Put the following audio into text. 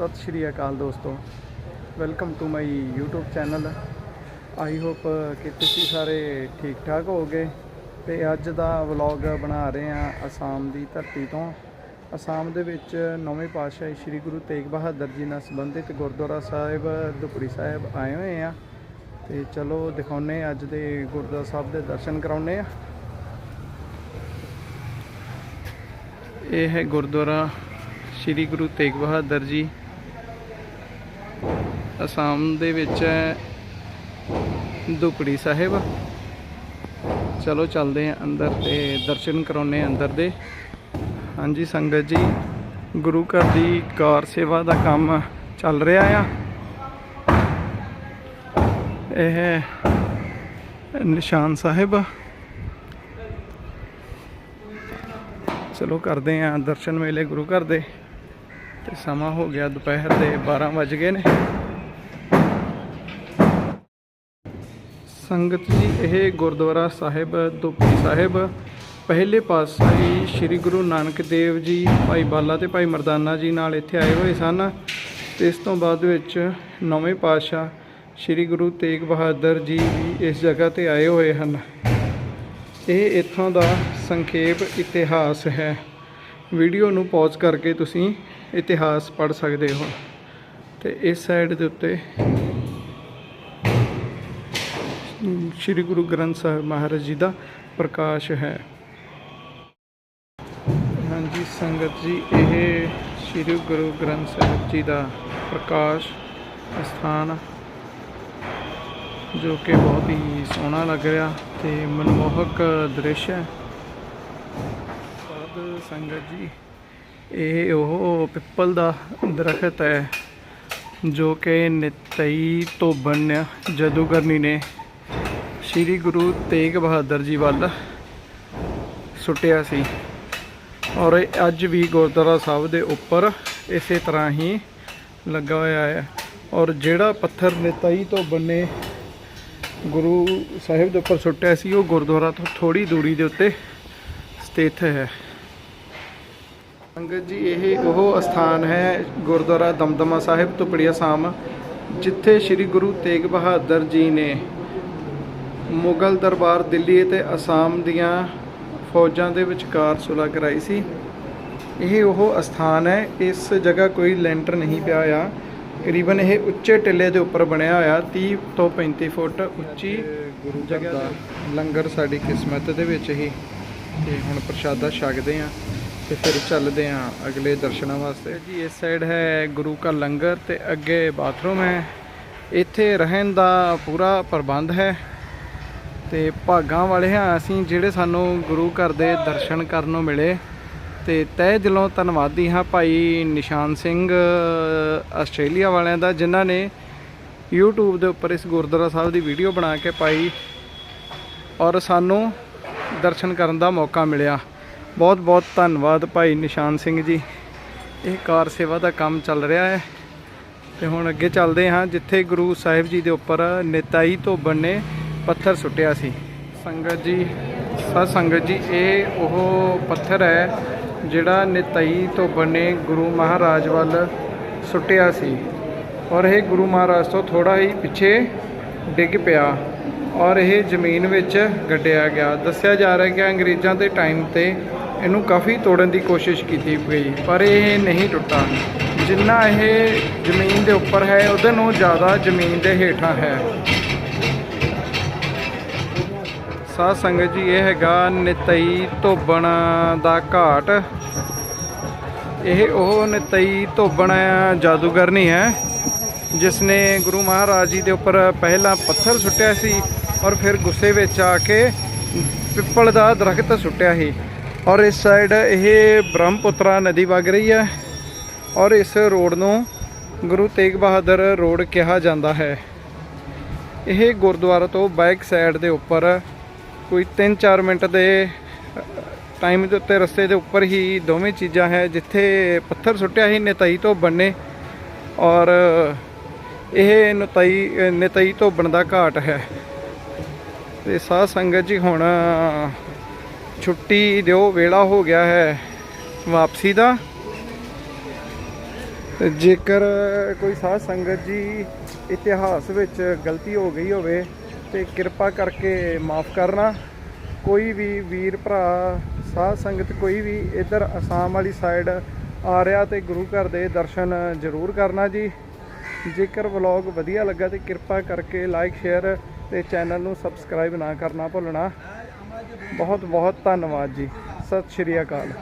ਸਤਿ ਸ਼੍ਰੀ ਅਕਾਲ ਦੋਸਤੋ। Welcome to my YouTube channel I hope ਕਿ ਤੁਸੀਂ ਸਾਰੇ ਠੀਕ ਠਾਕ ਹੋਗੇ ਤੇ ਅੱਜ ਦਾ ਵਲੌਗ ਬਣਾ ਰਹੇ ਆ ਅਸਾਮ ਦੀ ਧਰਤੀ ਤੋਂ। ਅਸਾਮ ਦੇ ਵਿੱਚ ਨੌਵੇਂ ਪਾਤਸ਼ਾਹ ਸ੍ਰੀ ਗੁਰੂ ਤੇਗ ਬਹਾਦਰ ਜੀ ਨਾਲ ਸੰਬੰਧਿਤ ਗੁਰਦੁਆਰਾ ਸਾਹਿਬ ਦੁਪੜੀ ਸਾਹਿਬ ਆਏ ਹੋਏ ਆ ਤੇ ਚਲੋ ਦਿਖਾਉਨੇ ਅੱਜ ਦੇ ਗੁਰਦੁਆਰਾ ਸਾਹਿਬ ਦੇ ਦਰਸ਼ਨ ਕਰਾਉਨੇ ਆ ਇਹ ਹੈ ਗੁਰਦੁਆਰਾ ਸ੍ਰੀ ਗੁਰੂ ਤੇਗ ਬਹਾਦਰ ਜੀ ਅਸਾਮ ਦੇ ਵਿੱਚ ਹੈ ਦੁਪੜੀ ਸਾਹਿਬ। ਚਲੋ ਚੱਲਦੇ ਹਾਂ ਅੰਦਰ ਤੇ ਦਰਸ਼ਨ ਕਰਾਉਨੇ ਅੰਦਰ ਦੇ। ਹਾਂਜੀ ਸੰਗਤ ਜੀ, ਗੁਰੂ ਘਰ ਦੀ ਕਾਰ ਸੇਵਾ ਦਾ ਕੰਮ ਚੱਲ ਰਿਹਾ ਆ। ਇਹ ਨਿਸ਼ਾਨ ਸਾਹਿਬ। ਚਲੋ ਕਰਦੇ ਆਂ ਦਰਸ਼ਨ ਮੇਲੇ ਗੁਰੂ ਘਰ ਦੇ। ਤੇ ਸਮਾਂ ਹੋ ਗਿਆ ਦੁਪਹਿਰ ਦੇ 12 ਵਜ ਗਏ ਨੇ। ਸੰਗਤ ਜੀ, ਇਹ ਗੁਰਦੁਆਰਾ ਸਾਹਿਬ ਦੁਪੀ ਸਾਹਿਬ, ਪਹਿਲੇ ਪਾਤਸ਼ਾਹੀ ਸ੍ਰੀ ਗੁਰੂ ਨਾਨਕ ਦੇਵ ਜੀ, ਭਾਈ ਬਾਲਾ ਤੇ ਭਾਈ ਮਰਦਾਨਾ ਜੀ ਨਾਲ ਇੱਥੇ ਆਏ ਹੋਏ ਸਨ ਤੇ ਇਸ ਤੋਂ ਬਾਅਦ ਵਿੱਚ ਨੌਵੇਂ ਪਾਤਸ਼ਾਹ ਸ੍ਰੀ ਗੁਰੂ ਤੇਗ ਬਹਾਦਰ ਜੀ ਵੀ ਇਸ ਜਗ੍ਹਾ ਤੇ ਆਏ ਹੋਏ ਹਨ। ਇਹ ਇੱਥੋਂ ਦਾ ਸੰਖੇਪ ਇਤਿਹਾਸ ਹੈ। ਵੀਡੀਓ ਨੂੰ ਪੌਜ਼ ਕਰਕੇ ਤੁਸੀਂ ਇਤਿਹਾਸ ਪੜ੍ਹ ਸਕਦੇ ਹੋ। ਤੇ ਇਸ ਸਾਈਡ ਦੇ ਉੱਤੇ ਸ੍ਰੀ ਗੁਰੂ ਗ੍ਰੰਥ ਸਾਹਿਬ ਮਹਾਰਾਜ ਜੀ ਦਾ ਪ੍ਰਕਾਸ਼ ਹੈ। ਹਾਂਜੀ, ਸੰਗਤ ਜੀ, ਇਹ ਸ੍ਰੀ ਗੁਰੂ ਗ੍ਰੰਥ ਸਾਹਿਬ ਜੀ ਦਾ ਪ੍ਰਕਾਸ਼ ਸਥਾਨ ਜੋ ਕਿ ਬਹੁਤ ਹੀ ਸੋਹਣਾ ਲੱਗ ਰਿਹਾ ਤੇ ਮਨਮੋਹਕ ਦ੍ਰਿਸ਼ ਹੈ। ਸਾਧ ਸੰਗਤ ਜੀ, ਇਹ ਉਹ ਪਿੱਪਲ ਦਾ ਦਰਖਤ ਹੈ, ਜੋ ਕਿ ਨਿਤਈ ਤੋਂ ਬਣਿਆ ਜਦੂਗਰਨੀ ਨੇ ਸ੍ਰੀ ਗੁਰੂ ਤੇਗ ਬਹਾਦਰ ਜੀ ਵੱਲ ਸੁੱਟਿਆ ਸੀ ਔਰ ਅੱਜ ਵੀ ਗੁਰਦੁਆਰਾ ਸਾਹਿਬ ਦੇ ਉੱਪਰ ਇਸੇ ਤਰ੍ਹਾਂ ਹੀ ਲੱਗਾ ਹੋਇਆ ਹੈ ਔਰ ਜਿਹੜਾ ਪੱਥਰ ਨਿਤਈ ਤੋਂ ਬੰਨੇ ਗੁਰੂ ਸਾਹਿਬ ਦੇ ਉੱਪਰ ਸੁੱਟਿਆ ਸੀ, ਉਹ ਗੁਰਦੁਆਰਾ ਤੋਂ ਥੋੜੀ ਦੂਰੀ ਦੇ ਉੱਤੇ ਸਥਿਤ ਹੈ। ਸੰਗਤ ਜੀ, ਇਹ ਉਹ ਸਥਾਨ ਹੈ ਗੁਰਦੁਆਰਾ ਦਮਦਮਾ ਸਾਹਿਬ ਤੁਪੜੀਆ ਸ਼ਾਮ, ਜਿੱਥੇ ਸ੍ਰੀ ਗੁਰੂ ਤੇਗ ਬਹਾਦਰ ਜੀ ਨੇ ਮੁਗਲ ਦਰਬਾਰ ਦਿੱਲੀ ਅਤੇ ਅਸਾਮ ਦੀਆਂ ਫੌਜਾਂ ਦੇ ਵਿਚਕਾਰ ਸੁਲ੍ਹਾ ਕਰਾਈ ਸੀ। ਇਹ ਉਹ ਅਸਥਾਨ ਹੈ, ਇਸ ਜਗ੍ਹਾ ਕੋਈ ਲੈਂਟਰ ਨਹੀਂ ਪਿਆ ਆ ਕਰੀਬਨ ਇਹ ਉੱਚੇ ਟਿੱਲੇ ਦੇ ਉੱਪਰ ਬਣਿਆ ਹੋਇਆ 30 ਤੋਂ 35 ਫੁੱਟ ਉੱਚੀ ਗੁਰੂ ਜਗ੍ਹਾ ਦਾ ਲੰਗਰ ਸਾਡੀ ਕਿਸਮਤ ਦੇ ਵਿੱਚ ਹੀ। ਤੇ ਹੁਣ ਪ੍ਰਸ਼ਾਦਾ ਛਕਦੇ ਆ ਤੇ ਫਿਰ ਚੱਲਦੇ ਆ ਅਗਲੇ ਦਰਸ਼ਨਾਂ ਵਾਸਤੇ। ਜੀ, ਇਸ ਸਾਈਡ ਹੈ ਗੁਰੂ ਕਾ ਲੰਗਰ ਤੇ ਅੱਗੇ ਬਾਥਰੂਮ ਹੈ। ਇੱਥੇ ਰਹਿਣ ਦਾ ਪੂਰਾ ਪ੍ਰਬੰਧ ਹੈ। ਤੇ ਭਾਗਾਂ ਵਾਲੇ ਹਾਂ ਅਸੀਂ ਜਿਹੜੇ ਸਾਨੂੰ ਗੁਰੂ ਘਰ ਦੇ ਦਰਸ਼ਨ ਕਰਨ ਨੂੰ ਮਿਲੇ। ਤੇ ਤਹਿ ਦਿਲੋਂ ਧੰਨਵਾਦੀ ਹਾਂ ਭਾਈ ਨਿਸ਼ਾਨ ਸਿੰਘ ਆਸਟ੍ਰੇਲੀਆ ਵਾਲਿਆਂ ਦਾ, ਜਿਨ੍ਹਾਂ ਨੇ YouTube ਦੇ ਉੱਪਰ ਇਸ ਗੁਰਦੁਆਰਾ ਸਾਹਿਬ ਦੀ ਵੀਡੀਓ ਬਣਾ ਕੇ ਪਾਈ ਔਰ ਸਾਨੂੰ ਦਰਸ਼ਨ ਕਰਨ ਦਾ ਮੌਕਾ ਮਿਲਿਆ। ਬਹੁਤ ਬਹੁਤ ਧੰਨਵਾਦ ਭਾਈ ਨਿਸ਼ਾਨ ਸਿੰਘ ਜੀ। ਇਹ ਕਾਰ ਸੇਵਾ ਦਾ ਕੰਮ ਚੱਲ ਰਿਹਾ ਹੈ ਤੇ ਹੁਣ ਅੱਗੇ ਚੱਲਦੇ ਹਾਂ, ਜਿੱਥੇ ਗੁਰੂ ਸਾਹਿਬ ਜੀ ਦੇ ਉੱਪਰ ਨੇਤਾਈ ਤੋਂ ਬਣੇ ਪੱਥਰ ਸੁੱਟਿਆ ਸੀ। ਸੰਗਤ ਜੀ, ਸਤ ਸੰਗਤ ਜੀ, ਇਹ ਉਹ ਪੱਥਰ ਹੈ ਜਿਹੜਾ ਨਿਤਾਈ ਤੋਂ ਬਣੇ ਗੁਰੂ ਮਹਾਰਾਜ ਵੱਲ ਸੁੱਟਿਆ ਸੀ। ਔਰ ਇਹ ਗੁਰੂ ਮਹਾਰਾਜ ਤੋਂ ਥੋੜਾ ਹੀ ਪਿੱਛੇ ਡਿੱਗ ਪਿਆ ਔਰ ਇਹ ਜ਼ਮੀਨ ਵਿੱਚ ਗੱਡਿਆ ਗਿਆ। ਦੱਸਿਆ ਜਾ ਰਿਹਾ ਕਿ ਅੰਗਰੇਜ਼ਾਂ ਦੇ ਟਾਈਮ ਤੇ ਇਹਨੂੰ ਕਾਫੀ ਤੋੜਨ ਦੀ ਕੋਸ਼ਿਸ਼ ਕੀਤੀ ਗਈ, ਪਰ ਇਹ ਨਹੀਂ ਟੁੱਟਾ। ਜਿੰਨਾ ਇਹ ਜ਼ਮੀਨ ਦੇ ਉੱਪਰ ਹੈ, ਉਹਦੇ ਨੂੰ ਜ਼ਿਆਦਾ ਜ਼ਮੀਨ ਦੇ ਹੇਠਾਂ ਹੈ। ਸਾਧ ਸੰਗਤ ਜੀ, ਇਹ ਹੈਗਾ ਨਿਤਈ ਧੋਬਣ ਦਾ ਘਾਟ। ਇਹ ਉਹ ਨਿਤਈ ਧੋਬਣ ਜਾਦੂਗਰਨੀ ਹੈ ਜਿਸ ਨੇ ਗੁਰੂ ਮਹਾਰਾਜ ਜੀ ਦੇ ਉੱਪਰ ਪਹਿਲਾਂ ਪੱਥਰ ਸੁੱਟਿਆ ਸੀ ਔਰ ਫਿਰ ਗੁੱਸੇ ਵਿੱਚ ਆ ਕੇ ਪਿੱਪਲ ਦਾ ਦਰਖਤ ਸੁੱਟਿਆ ਸੀ। ਔਰ ਇਸ ਸਾਈਡ ਇਹ ਬ੍ਰਹਮਪੁੱਤਰਾ ਨਦੀ ਵਗ ਰਹੀ ਹੈ ਔਰ ਇਸ ਰੋਡ ਨੂੰ ਗੁਰੂ ਤੇਗ ਬਹਾਦਰ ਰੋਡ ਕਿਹਾ ਜਾਂਦਾ ਹੈ। ਇਹ ਗੁਰਦੁਆਰਾ ਤੋਂ ਬੈਕ ਸਾਈਡ ਦੇ ਉੱਪਰ ਕੋਈ 3-4 ਮਿੰਟ ਦੇ ਟਾਈਮ ਦੇ ਉੱਤੇ ਰਸਤੇ ਦੇ ਉੱਪਰ ਹੀ ਦੋਵੇਂ ਚੀਜ਼ਾਂ ਹੈ, ਜਿੱਥੇ ਪੱਥਰ ਸੁੱਟਿਆ ਸੀ, ਨਤਈ ਤੋਂ ਬਣਨੇ ਔਰ ਇਹ ਨਤਈ ਨਤਈ ਤੋਂ ਬਣਦਾ ਘਾਟ ਹੈ। ਤੇ ਸਾਧ ਸੰਗਤ ਜੀ ਹੁਣ ਛੁੱਟੀ ਦਿਓ, ਵੇਲਾ ਹੋ ਗਿਆ ਹੈ ਵਾਪਸੀ ਦਾ। ਜੇਕਰ ਕੋਈ ਸਾਧ ਸੰਗਤ ਜੀ ਇਤਿਹਾਸ ਵਿੱਚ ਗਲਤੀ ਹੋ ਗਈ ਹੋਵੇ ਤੇ ਕਿਰਪਾ ਕਰਕੇ ਮਾਫ ਕਰਨਾ। ਕੋਈ ਵੀ ਵੀਰ ਭਰਾ, ਸਾਧ ਸੰਗਤ ਕੋਈ ਵੀ ਇੱਧਰ ਅਸਾਮ ਵਾਲੀ ਸਾਈਡ ਆ ਰਿਹਾ ਤੇ ਗੁਰੂ ਘਰ ਦੇ ਦਰਸ਼ਨ ਜ਼ਰੂਰ ਕਰਨਾ ਜੀ। ਜੇਕਰ ਵਲੌਗ ਵਧੀਆ ਲੱਗਾ ਤੇ ਕਿਰਪਾ ਕਰਕੇ ਲਾਈਕ ਸ਼ੇਅਰ ਤੇ ਚੈਨਲ ਨੂੰ ਸਬਸਕ੍ਰਾਈਬ ਨਾ ਕਰਨਾ ਭੁੱਲਣਾ। ਬਹੁਤ ਬਹੁਤ ਧੰਨਵਾਦ ਜੀ। ਸਤਿ ਸ਼੍ਰੀ ਅਕਾਲ।